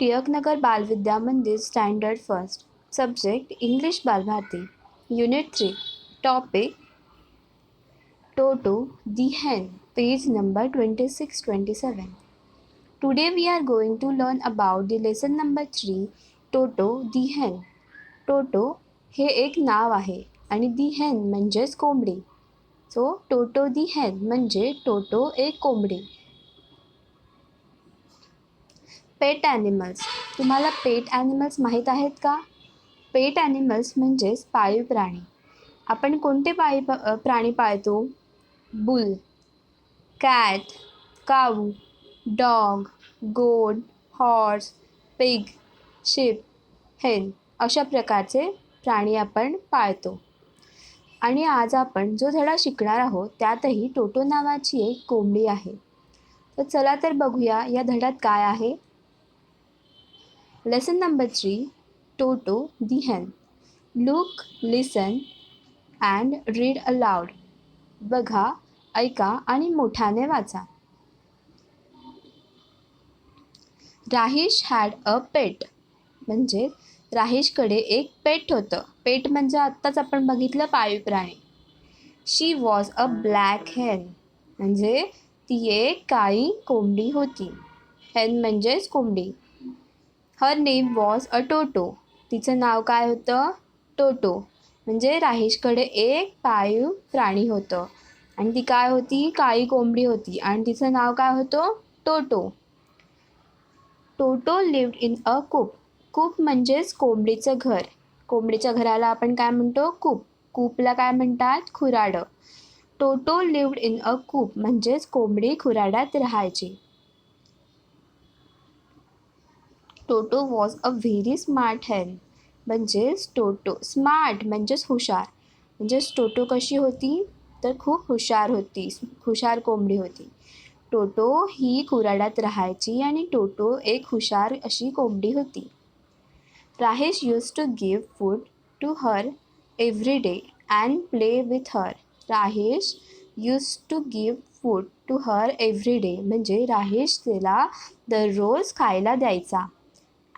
Tilaknagar Balvidya Mandir standard first. Subject English Balbharati unit three topic Toto the hen page number twenty six twenty seven today we are going to learn about the lesson number three Toto the hen Toto हे एक नाव आहे आणि दी हेन म्हणजेच कोंबडी. So toto the हेन म्हणजे Toto एक कोंबडी. Pet animals. तुम्हाला पेट ॲनिमल्स माहीत आहेत का? पेट ॲनिमल्स म्हणजेच पाळीव प्राणी. आपण कोणते पाळीव प्राणी पाळतो? Bull cat cow dog goat horse pig sheep hen अशा प्रकारचे प्राणी आपण पाळतो. आणि आज आपण जो धडा शिकणार आहोत त्यातही टोटो नावाची एक कोंबडी आहे. तर चला तर बघूया या धड्यात काय आहे. Lesson number three Toto the hen. Look listen and read aloud बघा ऐका आणि मोठ्याने वाचा. राहिश हॅड अ पेट म्हणजे राहिशकडे एक पेट होतं. पेट म्हणजे आत्ताच आपण बघितलं पाळीव प्राणी. शी वॉज अ ब्लॅक हेन म्हणजे ती एक काळी कोंबडी होती. हेन म्हणजेच कोंबडी. हर नेम वॉज अ टोटो तिचं नाव काय होतं? टोटो म्हणजे राहेशकडे एक पाळीव प्राणी होतं. आणि ती काय होती? काळी कोंबडी होती. आणि तिचं नाव काय होतं? टोटो टोटो लिव्ड इन अ कूप कूप म्हणजेच कोंबडीचं घर. कोंबडीच्या घराला आपण काय म्हणतो? कूप कूपला काय म्हणतात? खुराडं. टोटो लिव्ड इन अ कूप म्हणजेच कोंबडी खुराड्यात राहायची. Toto was a very smart hen म्हणजेच टोटो स्मार्ट म्हणजेच हुशार. म्हणजेच टोटो कशी होती? तर खूप हुशार होती हुशार कोंबडी होती. टोटो ही कुराड्यात राहायची आणि टोटो एक हुशार अशी कोंबडी होती. Rahesh used to give food to her every day and play with her Rahesh used to give food to her every day म्हणजे राहेश तिला दररोज खायला द्यायचा.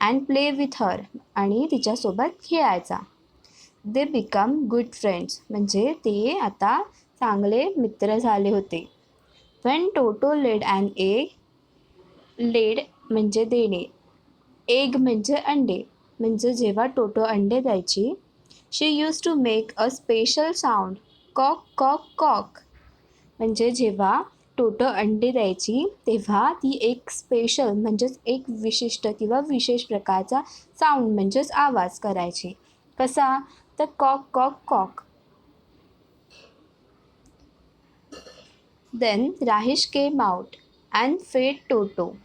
अँड प्ले विथ हर आणि तिच्यासोबत खेळायचा. दे बिकम गुड फ्रेंड्स म्हणजे ते आता चांगले मित्र झाले होते. When Toto laid an egg laid म्हणजे देणे. एग म्हणजे अंडे. म्हणजे जेव्हा टोटो अंडे द्यायची she used to make a special sound cock cock cock म्हणजे जेव्हा टोटो अंडे द्यायची तेव्हा ती एक स्पेशल म्हणजेच एक विशिष्ट किंवा विशेष प्रकारचा साऊंड म्हणजेच आवाज करायची. कसा? तर cock cock cock. Then Rahish came out and fed Toto.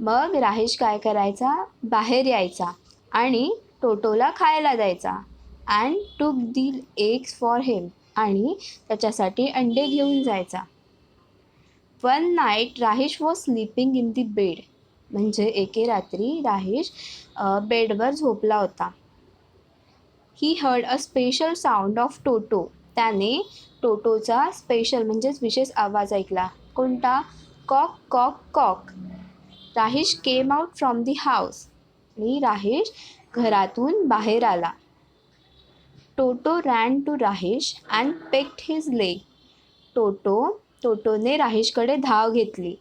मग राहिश काय करायचा? बाहेर यायचा आणि टोटोला खायला द्यायचा. And took the eggs for हिम आणि त्याच्यासाठी अंडे घेऊन जायचा. One night Rahesh was sleeping in the bed म्हणजे एके रात्री राहेश बेडवर झोपला होता. He heard a special sound of Toto त्याने टोटोचा स्पेशल म्हणजेच विशेष आवाज ऐकला. कोणता? Cock cock cock Rahesh came out from the house आणि राहेश घरातून बाहेर आला. Toto ran to Rahesh and pecked his leg Toto टोटोने राहेशकडे धाव घेतली.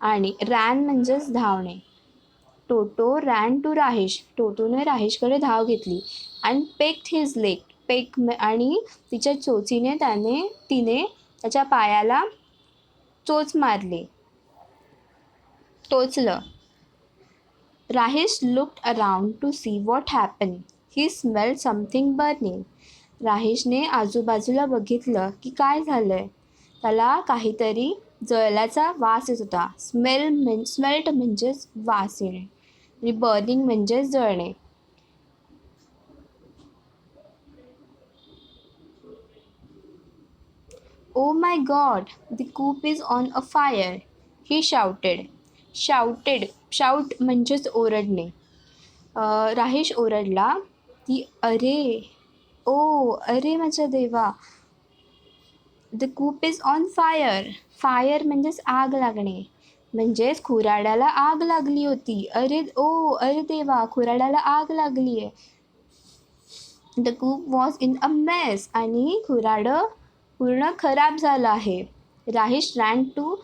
आणि रॅन म्हणजेच धावणे. टोटो रॅन टू राहेश. टोटोने राहेशकडे धाव घेतली. And pecked his leg. Peck आणि तिच्या चोचीने त्याने तिने त्याच्या पायाला चोच मारली. टोचलं. Rahesh looked around to see what happen. He smell something burning. राहेशने आजूबाजूला बघितलं की काय झालं आहे त्याला काहीतरी जळल्याचा वास येत होता. स्मेल म्हण स्मेल्ट म्हणजेच वास येणे आणि बर्निंग म्हणजेच जळणे. ओ my god the coop is on a fire he shouted. Shouted shout म्हणजेच ओरडणे. राहेश ओरडला ती अरे ओ अरे माझ्या देवा the coop is on fire fire म्हणजेच आग लागणे. म्हणजेच खुराड्याला आग लागली होती. अरे ओ अरे देवा खुराड्याला आग लागली आहे the coop was in a mess आणि खुराडं पूर्ण खराब झालं आहे. Rahish ran to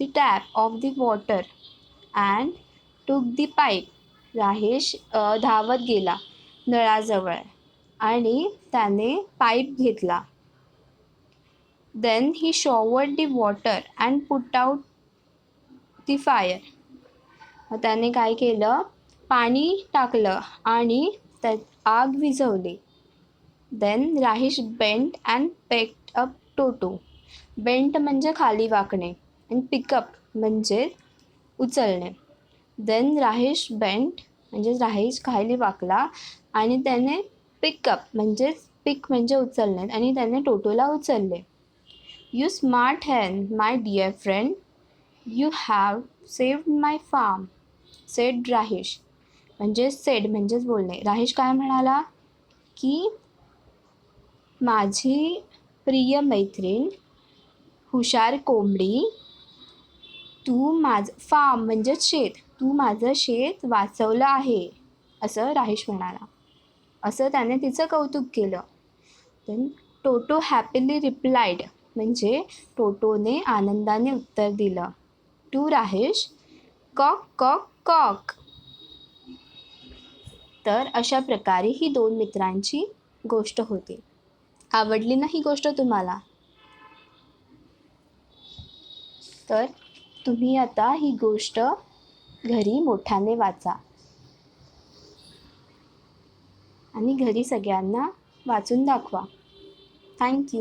the tap of the water and took the pipe राहेश धावत गेला नळाजवळ आणि त्याने पाईप घेतला. Then he showered the water and put out the fire मग त्याने काय केलं? पाणी टाकलं आणि त्यात आग विझवली. Then Rahish bent and picked up Toto bent म्हणजे खाली वाकणे अँड पिकअप म्हणजे उचलणे. देन राहेश बेंट म्हणजेच राहेश खाली वाकला आणि त्याने पिकअप म्हणजेच पिक म्हणजे उचलणे आणि त्याने टोटोला उचलले. You smart hen my dear friend you have saved my farm said Rahesh म्हणजे सेड म्हणजेच बोलणे. राहेश काय म्हणाला? की माझी प्रिय मैत्रीण हुशार कोंबडी तू माझ फार्म म्हणजेच शेत. तू माझं शेत वाचवलं आहे असं राहेश म्हणाला. असं त्याने तिचं कौतुक केलं. देन टोटो हॅपीली रिप्लायड म्हणजे टोटोने आनंदाने उत्तर दिलं. To Rahesh? Cock cock cock. तर अशा प्रकारे ही दोन मित्रांची गोष्ट होती. आवडली ना ही गोष्ट तुम्हाला? तर तुम्ही आता ही गोष्ट घरी मोठ्याने वाचा. आणि घरी सगळ्यांना वाचून दाखवा. थँक्यू